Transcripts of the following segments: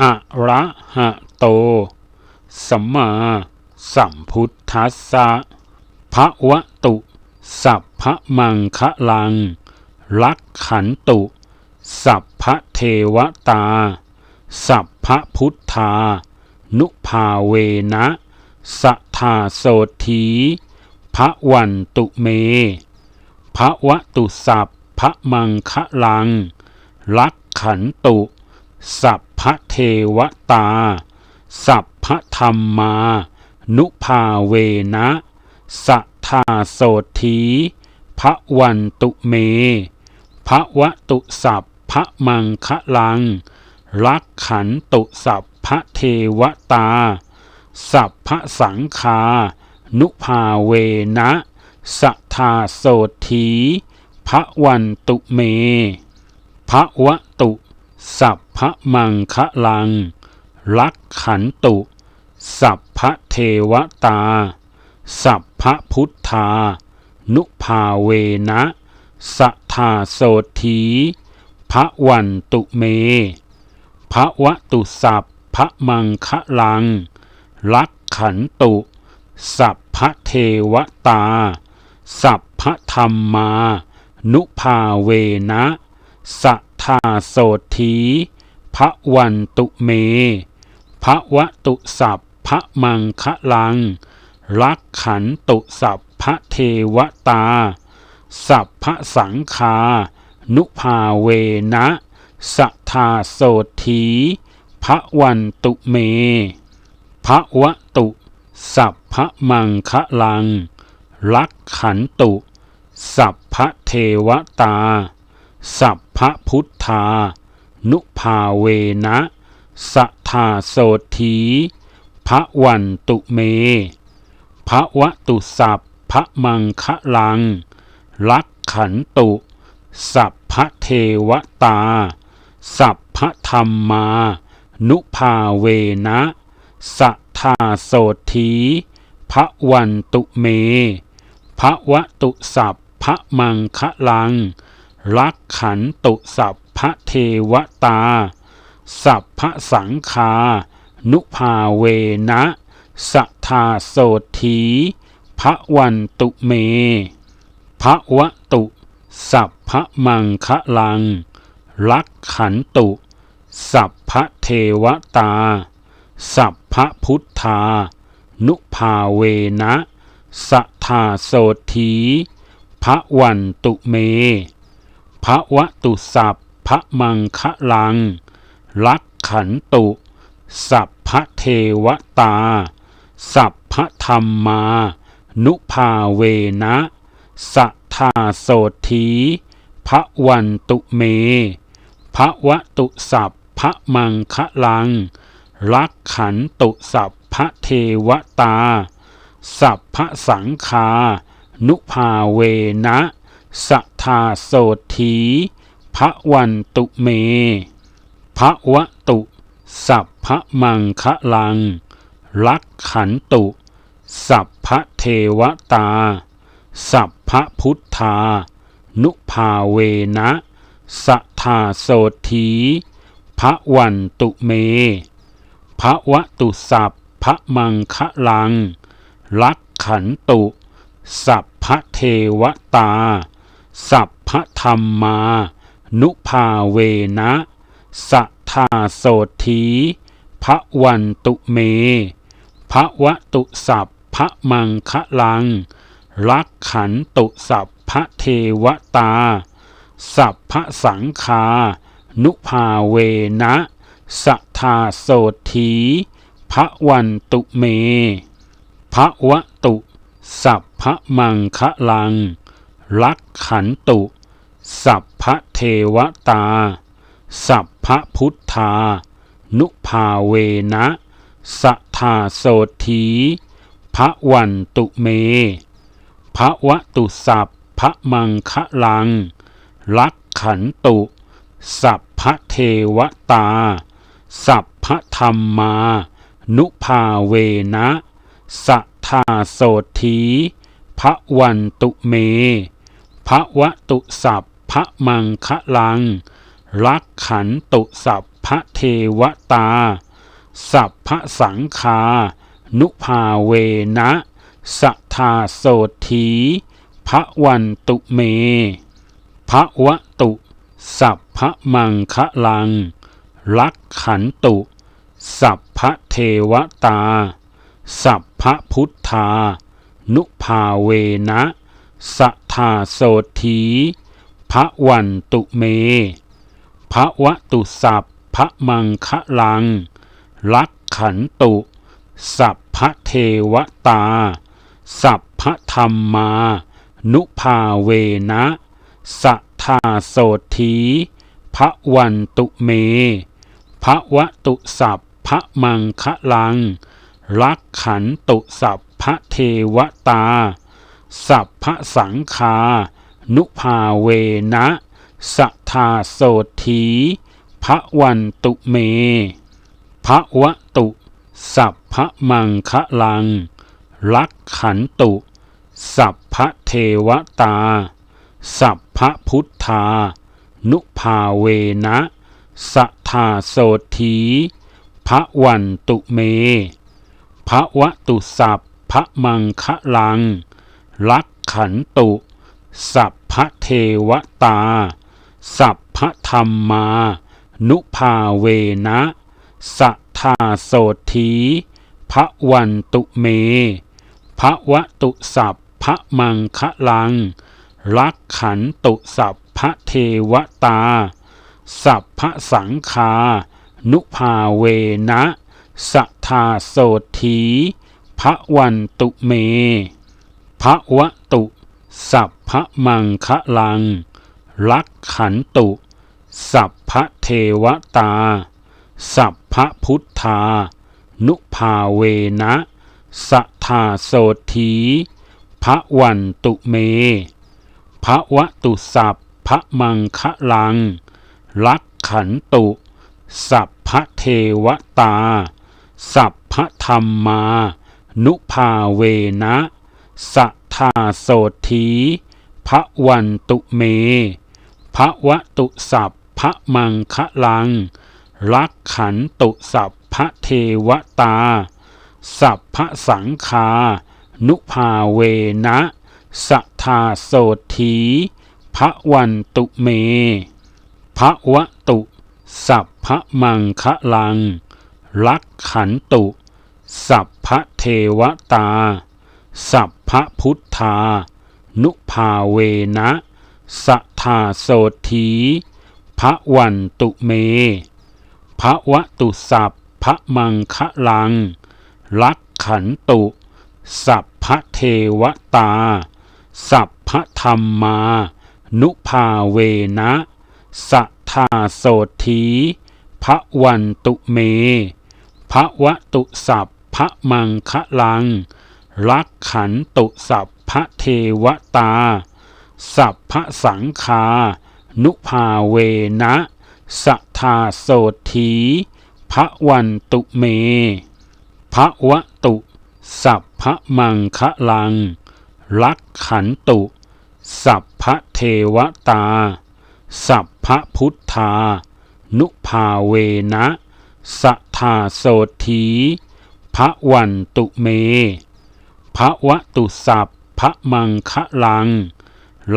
อะระหะโต สัมมาสัมพุทธัสสะภะวะตุ สัพพะมังคะลัง ลักขันตุ สัพพะเทวตา สัพพะพุทธา นุภาเวนะสัทธาโสธีพระวันตุเม พระวะตุสัพพะมังคะลัง ลักขันตุ สัพ พะเทวตา สัพพะธรรมา นุภาเวนะสัทธาโสธีพระวันตุเมพระวะตุสัพพระมังคะลัง ลักขันตุสัพพระเทวตา สัพพะสังคา นุภาเวนะสัทธาโสธีพระวันตุเมพระวะตุสัพ พระมังคะลัง ลักขันตุ สัพพะเทวตา สัพพะพุทธา นุภาเวนะสัทธาโสธีพระวันตุเม พระวะตุสัพพระมังคะลัง ลักขันตุ สัพพะเทวตา สัพพะธรรมา นุภาเวนะสัทธาโสธี พระวันตุเม พระวะตุสัพพะมังคะลังลักขันตุสัพพะเทวตา สัพพะสังคา นุภาเวนะสัทธาโสธีพระวันตุเม พระวะตุ สัพพะมังคะลังลักขันตุ สัพพะเทวตา สัพพะพุทธา นุภาเวนะสัทธาโสธีพระวันตุเมพระวะตุสัพพะมังคะลัง ลักขันตุ สัพพะเทวตา สัพพะธรรมา นุภาเวนะสัทธาโสธีพระวันตุเมพระวะตุสัพพะมังคะลัง ลักขันตุสัพ พะเทวตา สัพพะสังคา นุภาเวนะสัทธาโสธีพระวันตุเมพระวะตุ สัพพะมังคะลัง ลักขันตุ สัพพะเทวตา สัพพะพุทธา นุภาเวนะสัทธาโสธีพระวันตุเมพระวะตุสัพ พระมังคะลัง ลักขันตุ สัพพะเทวตา สัพพะธรรมา นุภาเวนะสัทธาโสธีพระวันตุเม พระวะตุสัพพะมังคะลัง ลักขันตุสัพพะเทวตา สัพพะสังคา นุภาเวนะสัทธาโสธี พระวันตุเมพระวะตุ สัพพะมังคะลัง ลักขันตุ สัพพะเทวตา สัพพะพุทธา นุภาเวนะสัทธาโสธีพระวันตุเมพระวะตุสัพพะมังคะลัง ลักขันตุ สัพพะเทวตา สัพพะธรรมา นุภาเวนะสัทธาโสธีพระวันตุเมพระวะตุสัพพะมังคะลังลักขันตุสัพพะเทวตา สัพพะสังคา นุภาเวนะสัทธาโสธีพระวันตุเมพระวะตุ สัพพะมังคะลังลักขันตุ สัพพะเทวตา สัพพะพุทธา นุภาเวนะสัทธาโสธีพระวันตุเมพระวตุสัพพระมังคะลัง ลักขันตุ สัพพะเทวตา สัพพะธรรมา นุภาเวนะสัทธาโสธีพระวันตุเมพระวตุสัพ พระมังคะลัง ลักขันตุสัพพะเทวตา สัพพะสังคา นุภาเวนะสัทธาโสธีพระวันตุเม พระวตุ สัพพะมังคะลัง ลักขันตุ สัพพะเทวตา สัพพะพุทธา นุภาเวนะสัทธาโสธี พระวันตุเม พระวตุสัพพะมังคะลัง ลักขันตุ สัพพะเทวตา สัพพะธรรมา นุภาเวนะสัทธาโสธีพระวันตุเม พระวตุสัพพะมังคะลัง ลักขันตุสัพพะเทวตา สัพพะสังคา นุภาเวนะสัทธาโสธีพระวันตุเมพระวตุ สัพพะมังคะลัง ลักขันตุ สัพพะเทวตา สัพพะพุทธา นุภาเวนะสัทธาโสธีพระวันตุเมพระวตุสัพพะมังคะลัง ลักขันตุ สัพพเทวตา สัพพธรรมา นุภาเวนะสัทธาโสธีพระวันตุเมพระวตุสัพพระมังคะลัง ลักขันตุสัพพะเทวตา สัพพะสังคา นุภาเวนะสัทธาโสธีพระวันตุเมพระวตุสัพ พะมังคะลัง ลักขันตุ สัพพะเทวตา สัพพะพุทธา นุภาเวนะสัทธาโสธีพระวันตุเม พระวตุสัพพะมังคะลัง ลักขันตุ สัพพะเทวตา สัพพะธรรมา นุภาเวนะสัทธาโสธี พระวันตุเม พระวตุสัพพะมังคะลัง ลักขันตุสัพพะเทวตา สัพพะสังคา นุภาเวนะสัทธาโสธีพระวันตุเม พระวตุ สัพพะมังคะลัง ลักขันตุ สัพพะเทวตา สัพพะพุทธา นุภาเวนะสัทธาโสธีพระวันตุเมพระวตุสัพพะมังคะลัง ลักขันตุ สัพพะเทวตา สัพพะธรรมา นุภาเวนะสัทธาโสธีพระวันตุเมพระวตุสัพพะมังคะลังลักขันตุสัพ พะเทวตา สัพพะสังคา นุภาเวนะสัทธาโสธีพระวันตุเมพระวตุ สัพพะมังคะลัง ลักขันตุ สัพพะเทวตา สัพพะพุทธา นุภาเวนะสัทธาโสธีพระวันตุเมพระวตุสัพ พระมังคะลัง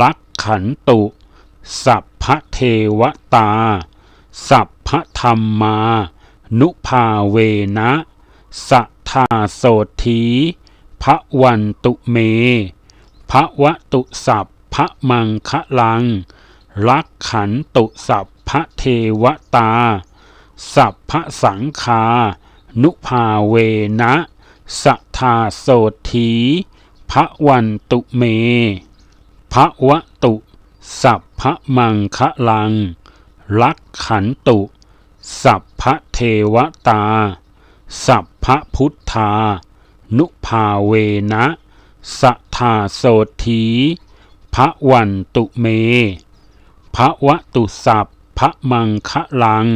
ลักขันตุ สัพพะเทวตา สัพพะธรรมา นุภาเวนะสัทธาโสธีพระวันตุเม พระวตุสัพพะมังคะลัง ลักขันตุสัพพะเทวตา สัพพะสังคา นุภาเวนะสัทธาโสธี พระวันตุเม พระวตุ สัพพะมังคะลัง ลักขันตุ สัพพะเทวตา สัพพพุทธา นุภาเวนะสัทธาโสธีพระวันตุเม พระวตุสัพพะมังคะลัง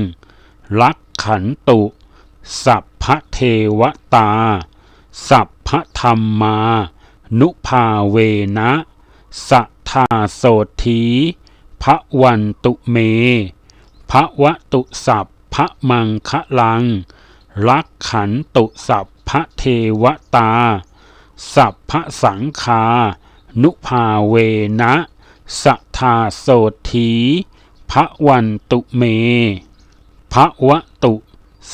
ลักขันตุ สัพพเทวตา สัพพธรรมา นุภาเวนะสัทธาโสธีพระวันตุเมพระวตุสัพพระมังคะลังลักขันตุสัพพเทวตา สัพพสังคา นุภาเวนะสัทธาโสธีพระวันตุเมพระวตุ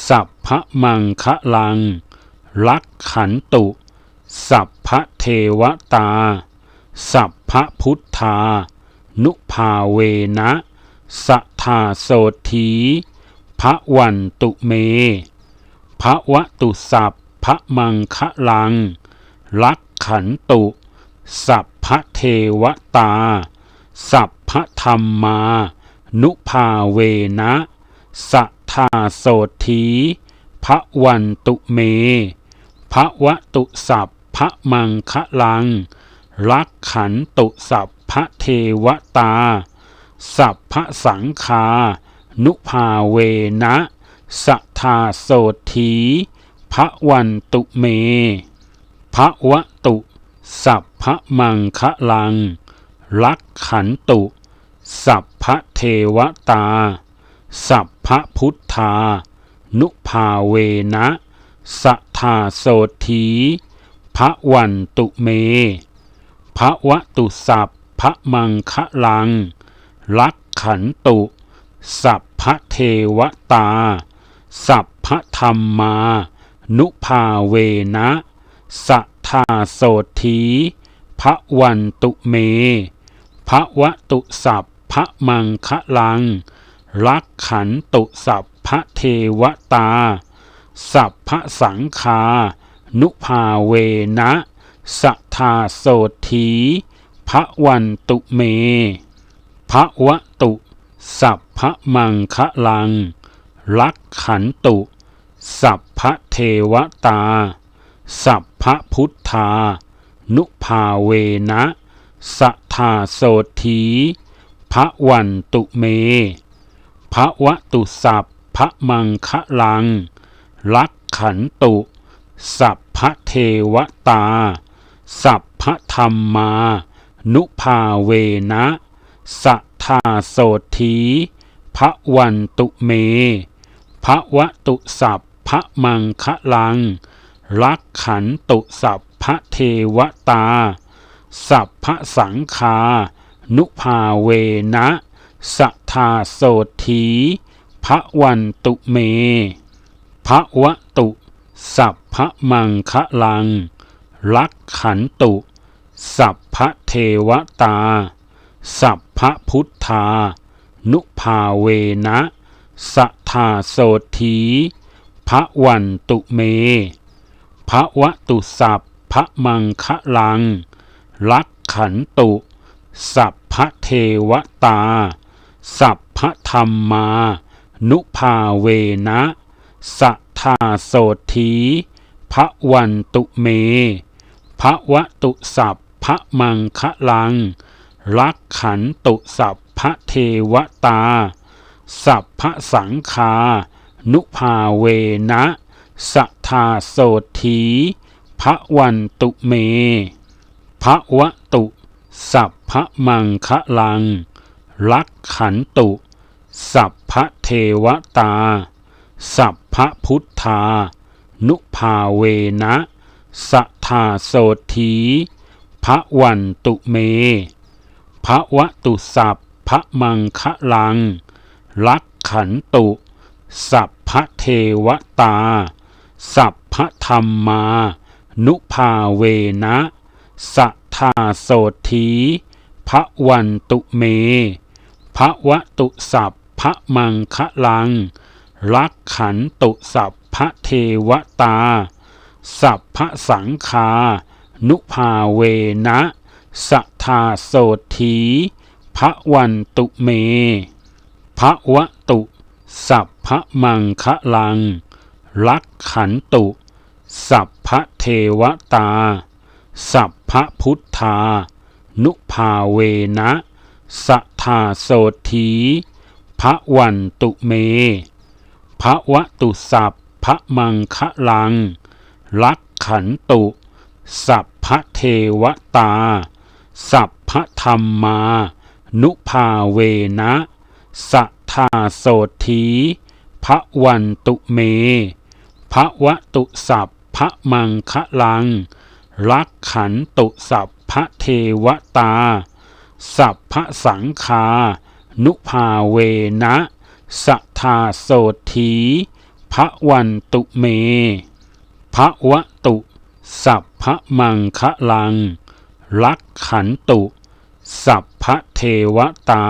สัพพมังคะลังลักขันตุ สัพพเทวตา สัพพพุทธา นุภาเวนะสัทธาโสธีพระวันตุเมพระวตุสัพพะมังคะลัง ลักขันตุ สัพพเทวตา สัพพธรรมา นุภาเวนะสัทธาโสธีพระวันตุเมพระวตุสัพ พระมังคะลัง ลักขันตุสัพพเทวตา สัพพสังคา นุภาเวนะสัทธาโสธีพระวันตุเม พระวตุ สัพพมังคะลัง ลักขันตุ สัพพเทวตา สัพพพุทธา นุภาเวนะสัทธาโสธี พระวันตุเม พระวตุสัพพมังคะลัง ลักขันตุ สัพพเทวตา สัพพธรรมา นุภาเวนะสัทธาโสธีพระวันตุเม พระวตุสัพพมังคะลัง ลักขันตุสัพพเทวตา สัพพสังคา นุภาเวนะสัทธาโสธีพระวันตุเมพระวตุ สัพพมังคะลัง ลักขันตุ สัพพเทวตา สัพพพุทธา นุภาเวนะสัทธาโสธีพระวันตุเมพระวตุสัพพมังคะลัง ลักขันตุ สัพ พเทวตา สัพพธรรมา นุภาเวนะสัทธาโสธีพระวันตุเมพระวตุสัพพระมังคะลังลักขันตุสัพพระเทวตา สัพพสังคา นุภาเวนะสัทธาโสธีพระวันตุเมพระวตุสัพ พระมังคะลัง ลักขันตุ สัพพเทวตา สัพพพุทธา นุภาเวนะสัทธาโสธีพระวันตุเม พระวตุสัพพมังคะลัง ลักขันตุ สัพพเทวตา สัพพธรรมา นุภาเวนะสัทธาโสธี พระวันตุเม พระวตุสัพพมังคะลัง ลักขันตุสัพพเทวตา สัพพสังคา นุภาเวนะสัทธาโสธีพระวันตุเม พระวตุ สัพพมังคะลัง ลักขันตุ สัพพเทวตา สัพพพุทธา นุภาเวนะสัทธาโสธีพระวันตุเมพระวตุสัพพมังคะลัง ลักขันตุ สัพพเทวตา สัพพธรรมา นุภาเวนะสัทธาโสธีพระวันตุเมพระวตุสัพพมังคะลัง ลักขันตุสัพ พระเทวตา สัพพสังคา นุภาเวนะสัทธาโสธีพระวันตุเม พระวตุ สัพพมังคะลัง ลักขันตุ สัพพะเทวตา สัพพะพุทธา นุภาเวนะสัทธาโสธีพระวันตุเม พระวตุสัพ พระมังคะลัง ลักขันตุ สัพพะเทวตา สัพพะธรรมา นุภาเวนะสัทธาโสธีพระวันตุเม พระวตุสัพพะมังคะลัง ลักขันตุสัพพะเทวตา สัพพะสังคา นุภาเวนะสัทธาโสธี พระวันตุเมพระวตุ สัพพะมังคะลัง ลักขันตุ สัพพะเทวตา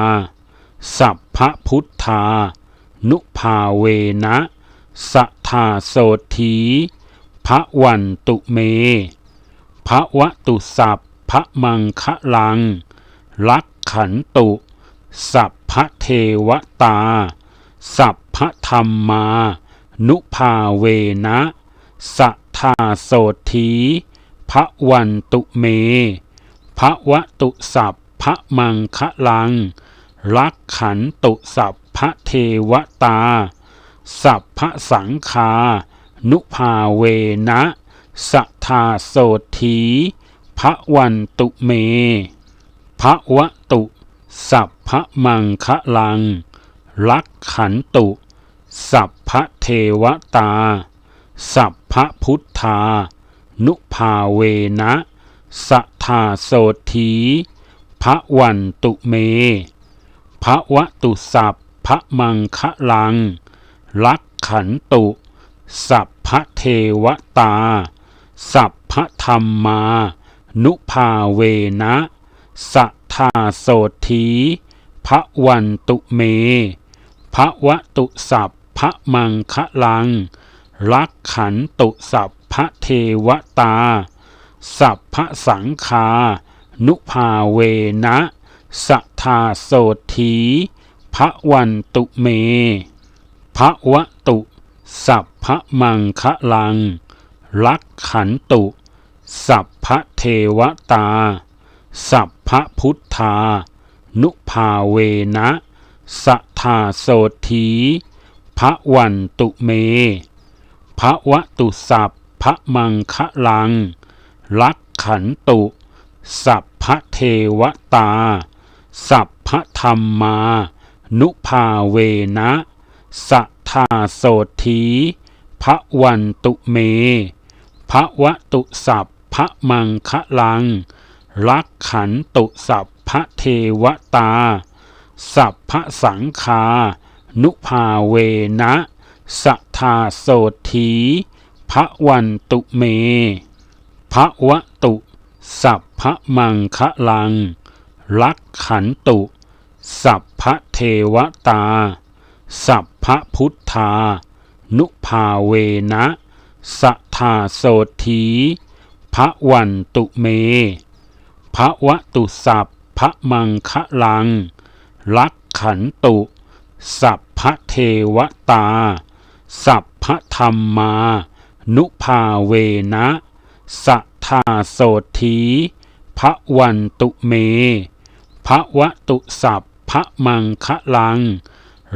สัพพะพุทธา นุภาเวนะสัทธาโสธีพระวันตุเมพระวตุสัพพะมังคะลัง ลักขันตุ สัพพะเทวตา สัพพะธรรมา นุภาเวนะสัทธาโสธีพระวันตุเมพระวตุสัพพะมังคะลัง ลักขันตุสัพพะเทวตา สัพพะสังคา นุภาเวนะสัทธาโสธีพระวันตุเมพระวตุ สัพพะมังคะลัง ลักขันตุ สัพพะเทวตา สัพพะพุทธา นุภาเวนะสัทธาโสธีพระวันตุเมพระวตุสัพพระมังคะลัง ลักขันตุ สัพพะเทวตา สัพพะธรรมา นุภาเวนะสัทธาโสธีพระวันตุเมพระวตุสัพ พระมังคะลังลักขันตุสัพพะเทวตา สัพพะสังคา นุภาเวนะสัทธาโสธีพระวันตุเม พระวตุ สัพพะมังคะลังลักขันตุ สัพพะเทวตา สัพพะพุทธา นุภาเวนะสัทธาโสธี พระวันตุเม พระวตุสัพพะมังคะลัง ลักขันตุ สัพพะเทวตา สัพพะธรรมา นุภาเวนะสัทธาโสธีพระวันตุเม พระวตุสัพพะมังคะลัง ลักขันตุสัพพะเทวตา สัพพะสังคา นุภาเวนะสัทธาโสธีพระวันตุเมพระวตุ สัพพะมังคะลัง ลักขันตุ สัพพะเทวตา สัพพะพุทธา นุภาเวนะสัทธาโสธีพระวันตุเมพระวตุสัพพะมังคะลัง ลักขันตุ สัพ เทวตา สัพพธรรมา นุภาเวนะสัทธาโสธีพระวันตุเมพระวตุสัพพระมังคะลัง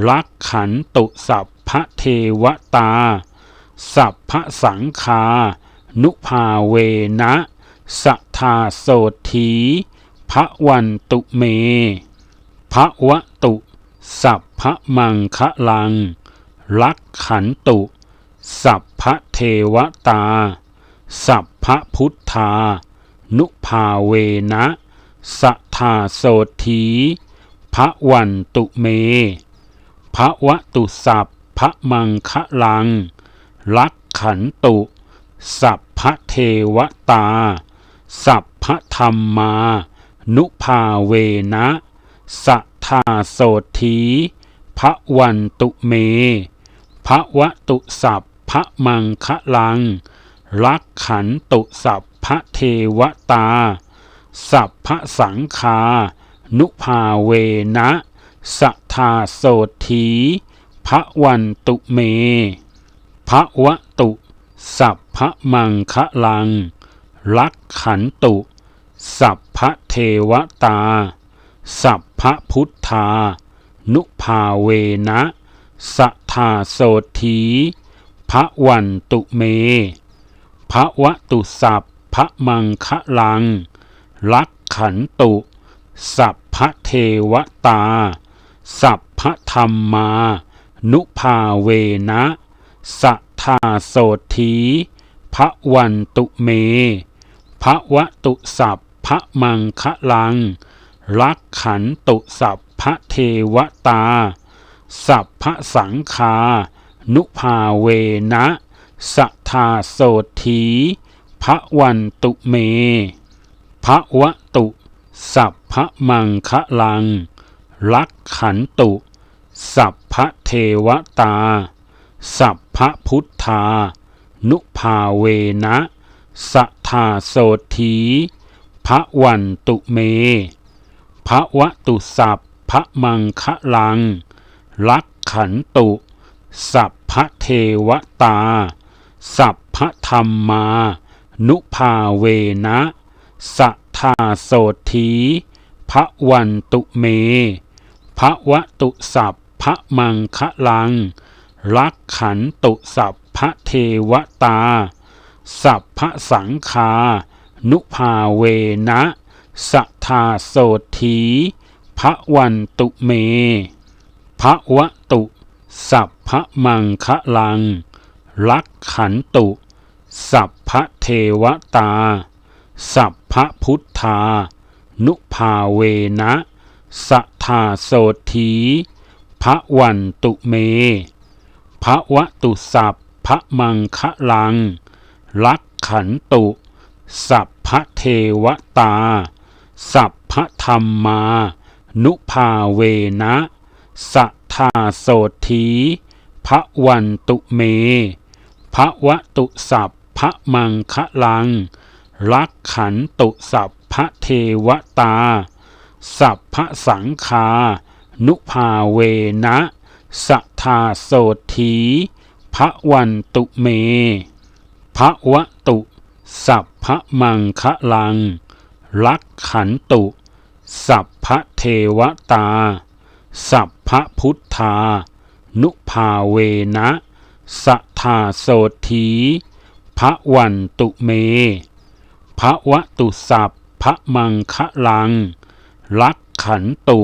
ลักขันตุสัพพระเทวตา สัพพะสังคา นุภาเวนะสัทธาโสธีพระวันตุเมพระวตุสัพ พระมังคะลัง ลักขันตุ สัพพะเทวตา สัพพะพุทธา นุภาเวนะสัทธาโสธีพระวันตุเม พระวตุสัพพะมังคะลัง ลักขันตุ สัพพะเทวตา สัพพะธรรมา นุภาเวนะสัทธาโสธี พระวันตุเม พระวตุสัพพะมังคะลัง ลักขันตุสัพพะเทวตา สัพพะสังคา นุภาเวนะสัทธาโสธีพระวันตุเม พระวะตุ สัพพะมังคะลัง ลักขันตุ สัพพะเทวตา สัพพะพุทธา นุภาเวนะสัทธาโสธีพระวันตุเมพระวะตุสัพพะมังคะลัง ลักขันตุ สัพพะเทวตา สัพพะธรรมา นุภาเวนะสัทธาโสธีพระวันตุเมพระวะตุสัพพะมังคะลัง ลักขันตุสัพ พระเทวตา สัพพะสังคา นุภาเวนะสัทธาโสธีพระวันตุเม พระวะตุ สัพพะมังคะลัง ลักขันตุ สัพพะเทวตา สัพพะพุทธา นุภาเวนะสัทธาโสธีพระวันตุเม พระวะตุสัพ พระมังคะลัง ลักขันตุ สัพพะเทวตา สัพพะธรรมา นุภาเวนะสัทธาโสธีพระวันตุเม พระวะตุสัพพะมังคะลัง ลักขันตุสัพพะเทวตา สัพพะสังคา นุภาเวนะสัทธาโสธี พระวันตุเมพระวะตุ สัพพะมังคะลัง ลักขันตุ สัพพเทวตา สัพพพุทธา นุภาเวนะสัทธาโสธีพระวันตุเมพระวะตุสัพพะมังคะลัง ลักขันตุ สัพพเทวตา สัพพธรรมา นุภาเวนะสัทธาโสธีพระวันตุเมพระวะตุสัพพะมังคะลัง ลักขันตุสัพพะเทวตา สัพพะสังคา นุภาเวนะสัทธาโสธีพระวันตุเมพระวะตุ สัพพะมังคะลัง ลักขันตุ สัพพเทวตา สัพพพุทธา นุภาเวนะสัทธาโสธีพระวันตุเมพระวะตุสัพพระมังคะลัง ลักขันตุ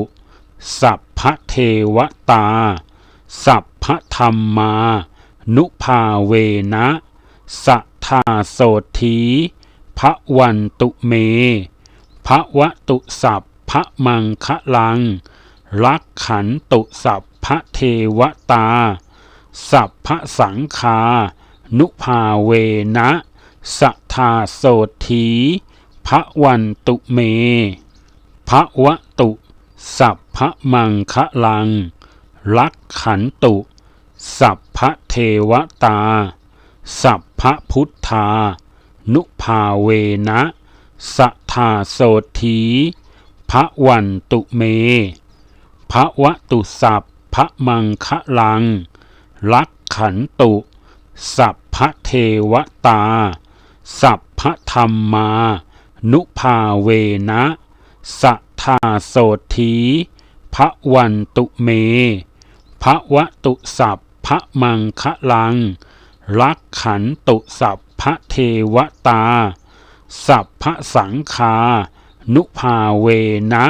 สัพพเทวตา สัพพธรรมา นุภาเวนะสัทธาโสธีพระวันตุเมพระวะตุสัพ พระมังคะลังลักขันตุสัพพะเทวตา สัพพะสังคา นุภาเวนะสัทธาโสธีพระวันตุเม พระวะตุ สัพพะมังคะลังลักขันตุ สัพพะเทวตา สัพพะพุทธา นุภาเวนะสัทธาโสธี พระวันตุเม พระวะตุสัพพะมังคะลัง ลักขันตุ สัพพะเทวตา สัพพะธรรมา นุภาเวนะสัทธาโสธีพระวันตุเม พระวะตุสัพพะมังคะลัง ลักขันตุสัพพะเทวตา สัพพะสังคา นุภาเวนะ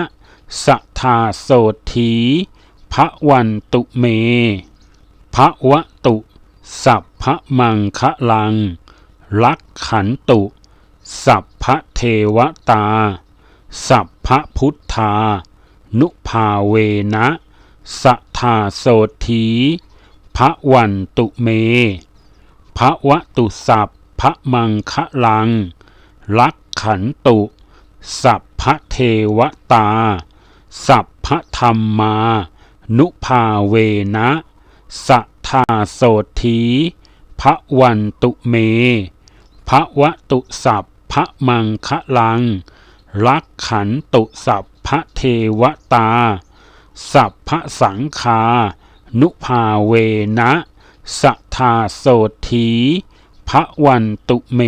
สัทธาโสธีพระวันตุเมพระวะตุสัพพะมังคะลัง ลักขันตุ สัพพะเทวตา สัพพะพุทธา นุภาเวนะสัทธาโสธีพระวันตุเมพระวะตุสัพพะมังคะลัง ลักขันตุ สัพ พะเทวตา สัพพะธรรมา นุภาเวนะสัทธาโสธีพระวันตุเมพระวะตุสัพพระมังคะลัง ลักขันตุสัพพระเทวตา สัพพะสังคา นุภาเวนะสัทธาโสธีพระวันตุเม